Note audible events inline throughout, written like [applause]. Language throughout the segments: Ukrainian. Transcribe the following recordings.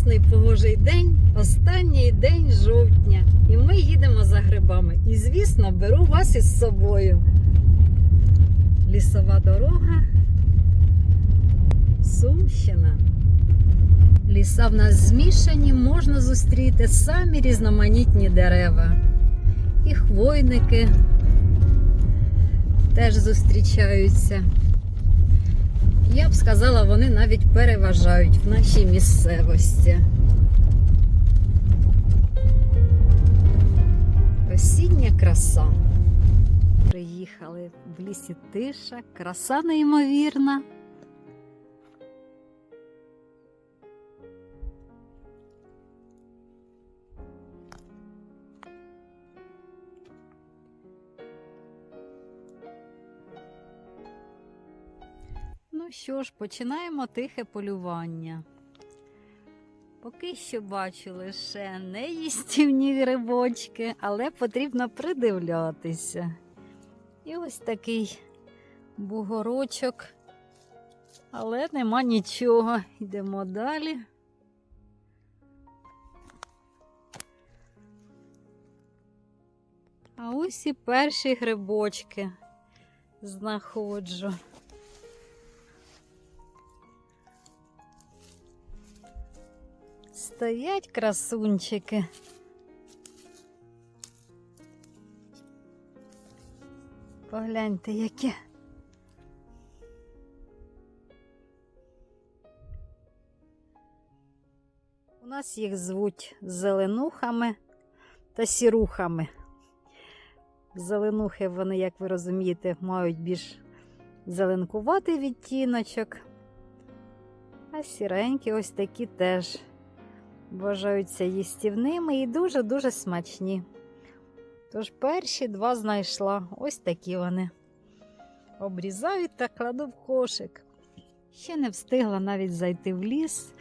Прекрасний погожий день, останній день жовтня. І ми їдемо за грибами. І, звісно, беру вас із собою. Лісова дорога. Сумщина. Ліса в нас змішані, можна зустріти самі різноманітні дерева. І хвойники теж зустрічаються. Я б сказала, вони навіть переважають в нашій місцевості. Осіння краса. Приїхали в лісі тиша, краса неймовірна. Що ж, починаємо тихе полювання. Поки що бачу лише неїстівні грибочки, але потрібно придивлятися. І ось такий бугорочок. Але нема нічого. Йдемо далі. А ось і перші грибочки знаходжу. Стоять красунчики. Погляньте, які. У нас їх звуть зеленухами та сірухами. Зеленухи, вони, як ви розумієте, мають більш зеленкуватий відтіночок. А сіренькі ось такі теж вважаються їстівними і дуже-дуже смачні. Тож перші два знайшла. Ось такі вони. Обрізаю та кладу в кошик. Ще не встигла навіть зайти в ліс.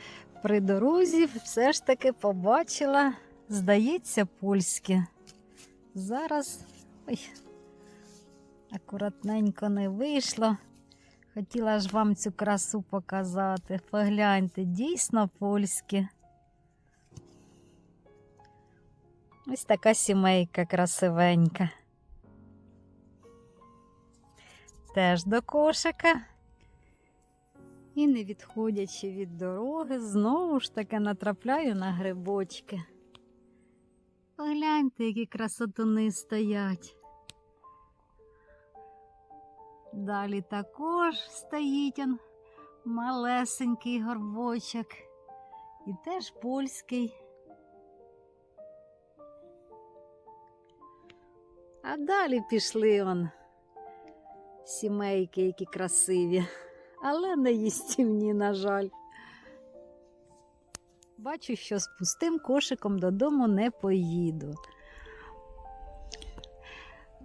При дорозі все ж таки побачила, здається, польське. Зараз ой, акуратненько не вийшло. Хотіла ж вам цю красу показати. Погляньте, дійсно польське. Ось така сімейка красивенька. Теж до кошика. І не відходячи від дороги, знову ж таки натрапляю на грибочки. Погляньте, які красотуни стоять. Далі також стоїть он малесенький горбочок. І теж польський. А далі пішли он сімейки, які красиві, але не їстівні, на жаль. Бачу, що з пустим кошиком додому не поїду.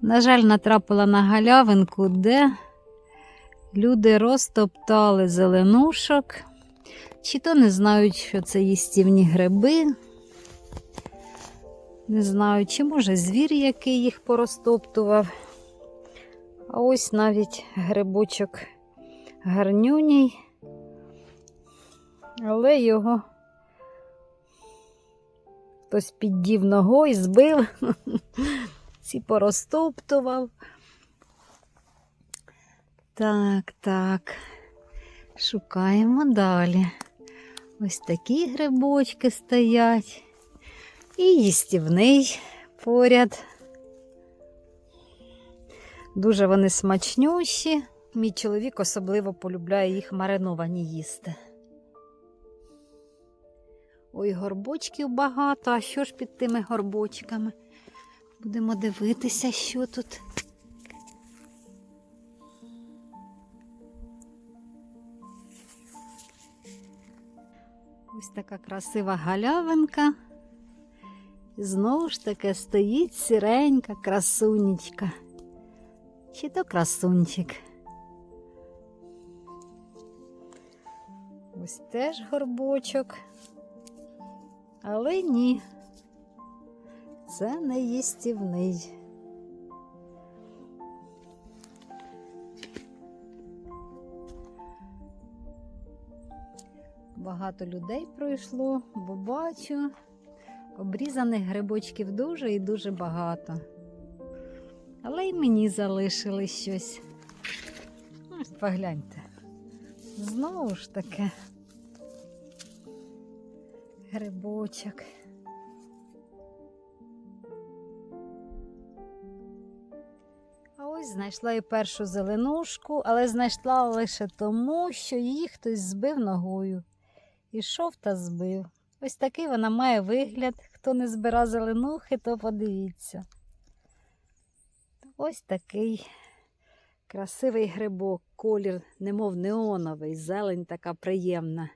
На жаль, натрапила на галявинку, де люди розтоптали зеленушок, чи то не знають, що це їстівні гриби. Не знаю, чи може звір, який їх порозтоптував. А ось навіть грибочок гарнюній, але його хтось піддів ногою, збив, [laughs] ці порозтоптував. Так, так, шукаємо далі. Ось такі грибочки стоять. І їстівний поряд. Дуже вони смачнющі. Мій чоловік особливо полюбляє їх мариновані їсти. Ой, горбочків багато. А що ж під тими горбочками? Будемо дивитися, що тут. Ось така красива галявинка. Знову ж таки стоїть сіренька красунечка. Чи то красунчик. Ось теж горбочок. Але ні. Це не їстівний. Багато людей пройшло, бо бачу, обрізаних грибочків дуже і дуже багато. Але й мені залишили щось. Погляньте. Знову ж таки. Грибочок. А ось знайшла і першу зеленушку, але знайшла лише тому, що її хтось збив ногою. Ішов та збив. Ось такий вона має вигляд. Хто не збира зеленухи, то подивіться. Ось такий красивий грибок, колір, немов неоновий, зелень така приємна.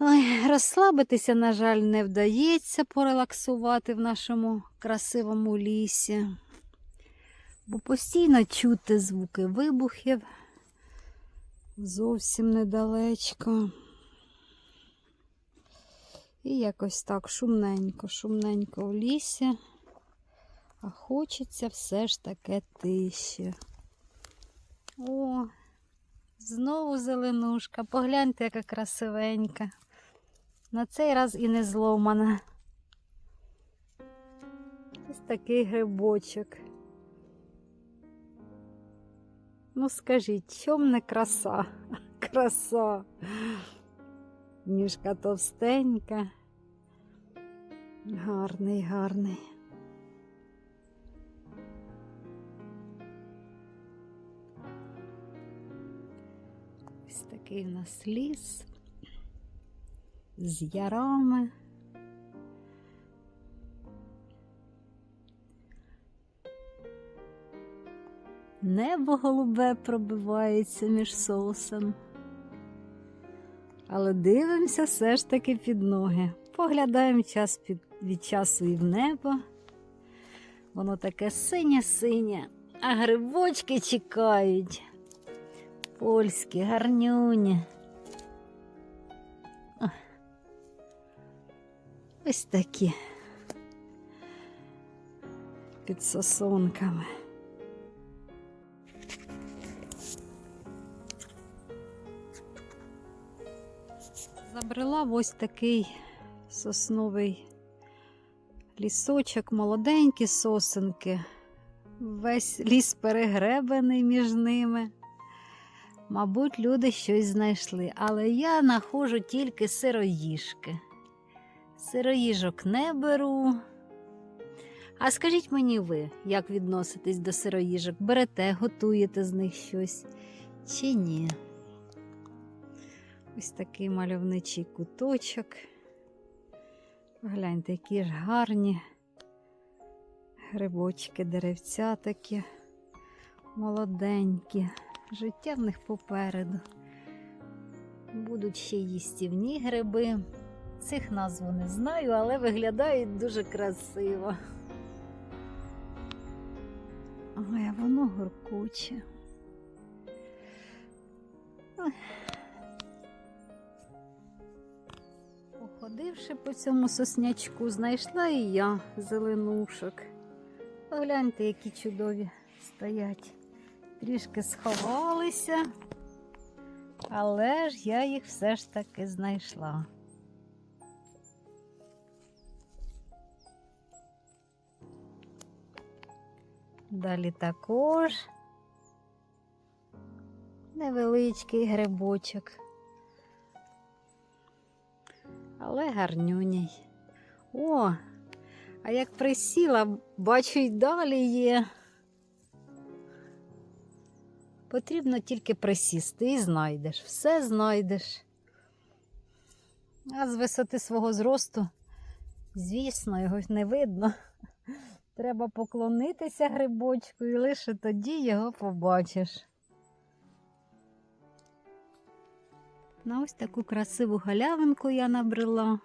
Ой, розслабитися, на жаль, не вдається порелаксувати в нашому красивому лісі, бо постійно чути звуки вибухів зовсім недалечко. І якось так шумненько, шумненько в лісі, а хочеться все ж таке тиші. О, знову зеленушка. Погляньте, яка красивенька. На цей раз і не зломана. Ось такий грибочок. Ну, скажіть, чом не краса? [laughs] Краса. Ніжка товстенька. Гарний, гарний. Ось такий у нас ліс з ярами. Небо голубе пробивається між сосен. Але дивимося все ж таки під ноги. Поглядаємо час під, від часу і в небо. Воно таке синє-синє, а грибочки чекають. Польські, гарнюні. Ось такі. Під сосонками. Забрела ось такий сосновий лісочок, молоденькі сосенки. Весь ліс перегребений між ними. Мабуть, люди щось знайшли, але я знаходжу тільки сироїжки. Сироїжок не беру. А скажіть мені ви, як відноситесь до сироїжок? Берете, готуєте з них щось чи ні? Ось такий мальовничий куточок. Гляньте, які ж гарні грибочки, деревця такі молоденькі. Життя в них попереду. Будуть ще їстівні гриби. Цих назву не знаю, але виглядають дуже красиво. Ой, воно горкуче. Ой. Походивши по цьому соснячку, знайшла і я зеленушок. Погляньте, які чудові стоять. Трішки сховалися, але ж я їх все ж таки знайшла. Далі також невеличкий грибочок, але гарнюній. О, а як присіла, бачу, й далі є. Потрібно тільки присісти і знайдеш, все знайдеш. А з висоти свого зросту, звісно, його не видно. Треба поклонитися грибочку і лише тоді його побачиш. На ось таку красиву галявинку я набрела.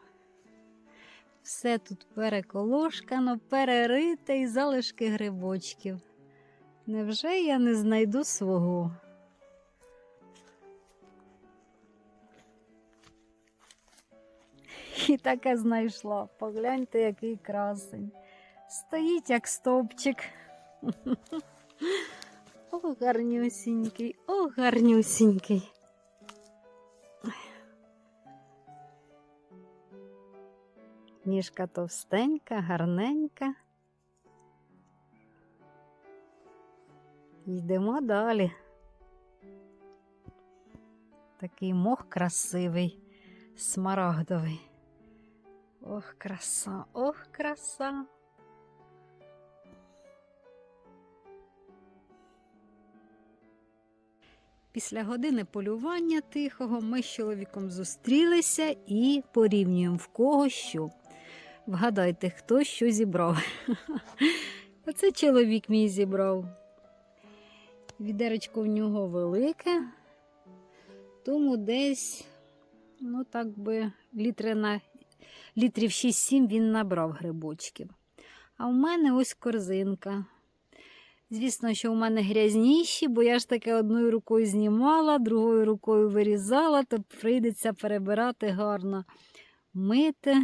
Все тут переколошкано, перерите і залишки грибочків. Невже я не знайду свого? І таке знайшла. Погляньте, який красень. Стоїть як стовпчик. О, гарнюсінький, о, гарнюсінький. Ніжка товстенька, гарненька. Йдемо далі. Такий мох красивий, смарагдовий. Ох, краса, ох, краса. Після години полювання тихого ми з чоловіком зустрілися і порівнюємо в кого що. Вгадайте, хто що зібрав. [laughs] Оце чоловік мій зібрав. Відеречко в нього велике, тому десь, ну так би, літри на, літрів 6-7 він набрав грибочків. А в мене ось корзинка. Звісно, що у мене грязніші, бо я ж таке одною рукою знімала, другою рукою вирізала, то прийдеться перебирати гарно мити.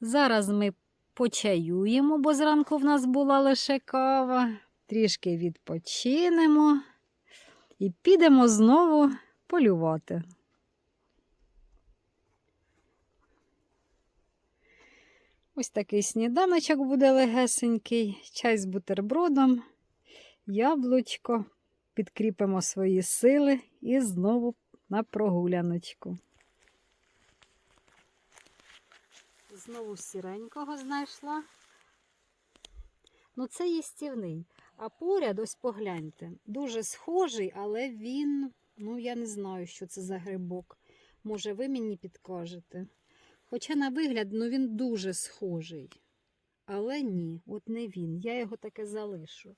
Зараз ми почаюємо, бо зранку в нас була лише кава. Трішки відпочинемо і підемо знову полювати. Ось такий сніданочок буде легесенький, чай з бутербродом, яблучко. Підкріпимо свої сили і знову на прогуляночку. Знову сіренького знайшла. Ну, це їстівний. А поряд, ось погляньте, дуже схожий, але він, ну я не знаю, що це за грибок. Може, ви мені підкажете. Хоча на вигляд, ну він дуже схожий. Але ні, от не він. Я його таке залишу.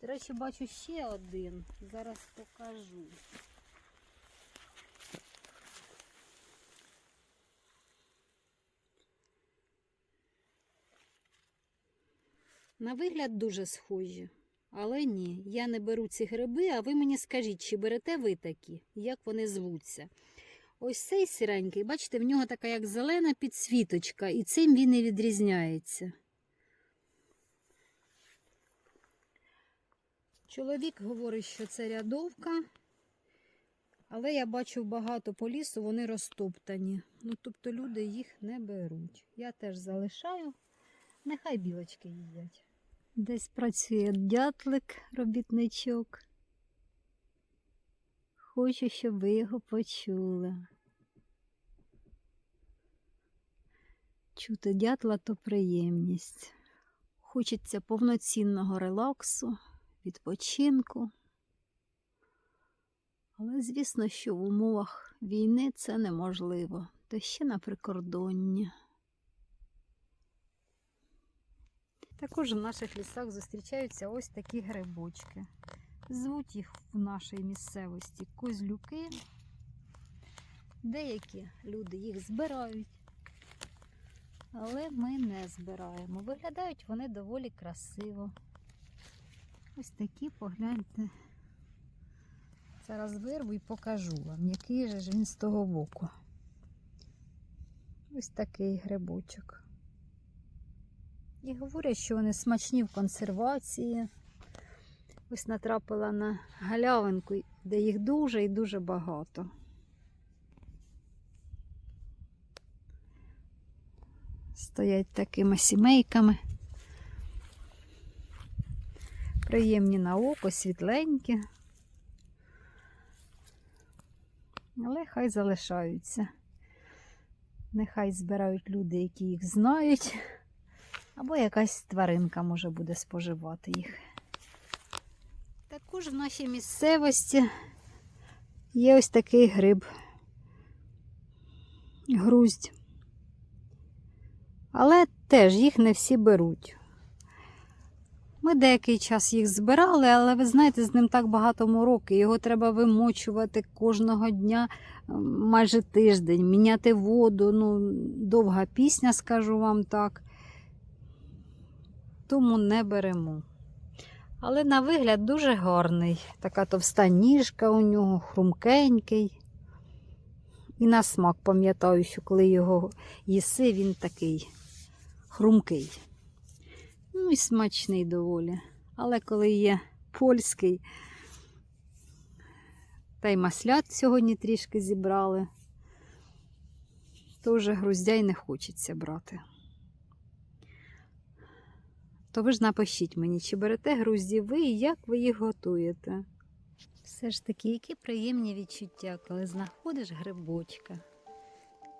До речі, бачу ще один. Зараз покажу. На вигляд дуже схожі. Але ні, я не беру ці гриби, а ви мені скажіть, чи берете ви такі, як вони звуться. Ось цей сіренький, бачите, в нього така як зелена підсвіточка, і цим він і відрізняється. Чоловік говорить, що це рядовка, але я бачу багато по лісу, вони розтоптані. Ну, тобто люди їх не беруть. Я теж залишаю, нехай білочки їдять. Десь працює дятлик, робітничок. Хочу, щоб ви його почули. Чути дятла то приємність. Хочеться повноцінного релаксу, відпочинку. Але, звісно, що в умовах війни це неможливо, та ще на прикордонні. Також в наших лісах зустрічаються ось такі грибочки. Звуть їх в нашій місцевості козлюки. Деякі люди їх збирають, але ми не збираємо. Виглядають вони доволі красиво. Ось такі, погляньте. Зараз вирву і покажу вам, який же ж він з того боку. Ось такий грибочок. І говорять, що вони смачні в консервації. Ось натрапила на галявинку, де їх дуже і дуже багато. Стоять такими сімейками. Приємні на око, світленькі. Але хай залишаються. Нехай збирають люди, які їх знають, або якась тваринка може буде споживати їх. Також в нашій місцевості є ось такий гриб. Груздь. Але теж їх не всі беруть. Ми деякий час їх збирали, але ви знаєте, з ним так багато мороки. Його треба вимочувати кожного дня майже тиждень, міняти воду. Ну, довга пісня, скажу вам так. Тому не беремо. Але на вигляд дуже гарний. Така товста ніжка у нього, хрумкенький. І на смак пам'ятаю, що коли його їси, він такий хрумкий. Ну і смачний доволі. Але коли є польський, та й маслят сьогодні трішки зібрали, то вже груздя й не хочеться брати. То ви ж напишіть мені, чи берете грузді ви і як ви їх готуєте. Все ж таки, які приємні відчуття, коли знаходиш грибочка.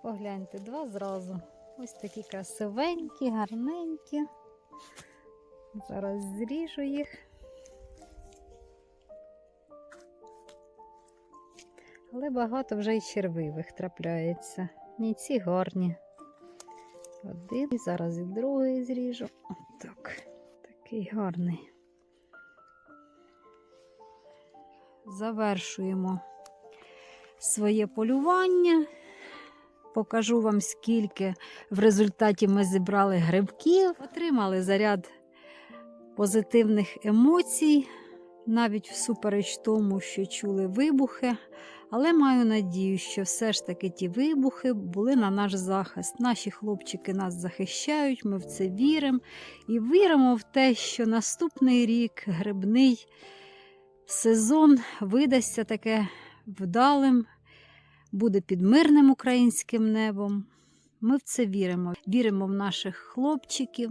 Погляньте, два зразу. Ось такі красивенькі, гарненькі. Зараз зріжу їх. Але багато вже й червивих трапляється. Ні, ці гарні. Один, і зараз і другий зріжу. Отак. Такий гарний. Завершуємо своє полювання. Покажу вам, скільки в результаті ми зібрали грибків, отримали заряд позитивних емоцій, навіть всупереч тому, що чули вибухи. Але маю надію, що все ж таки ті вибухи були на наш захист. Наші хлопчики нас захищають, ми в це віримо і віримо в те, що наступний рік грибний сезон видасться таке вдалим, буде під мирним українським небом. Ми в це віримо. Віримо в наших хлопчиків,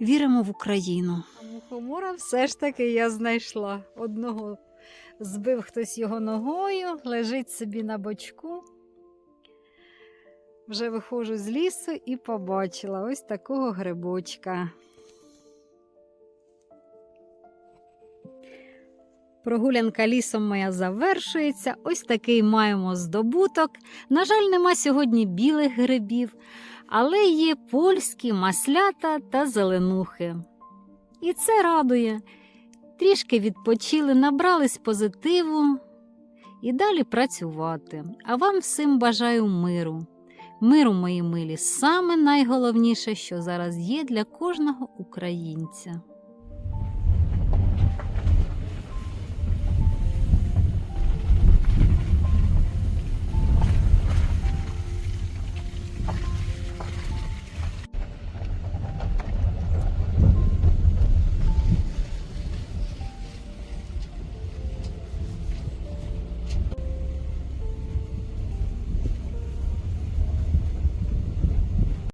віримо в Україну. Мухомора все ж таки я знайшла одного. Збив хтось його ногою, лежить собі на бочку. Вже виходжу з лісу і побачила ось такого грибочка. Прогулянка лісом моя завершується. Ось такий маємо здобуток. На жаль, нема сьогодні білих грибів, але є польські маслята та зеленухи. І це радує. Трішки відпочили, набрались позитиву і далі працювати. А вам всім бажаю миру. Миру, мої милі, саме найголовніше, що зараз є для кожного українця.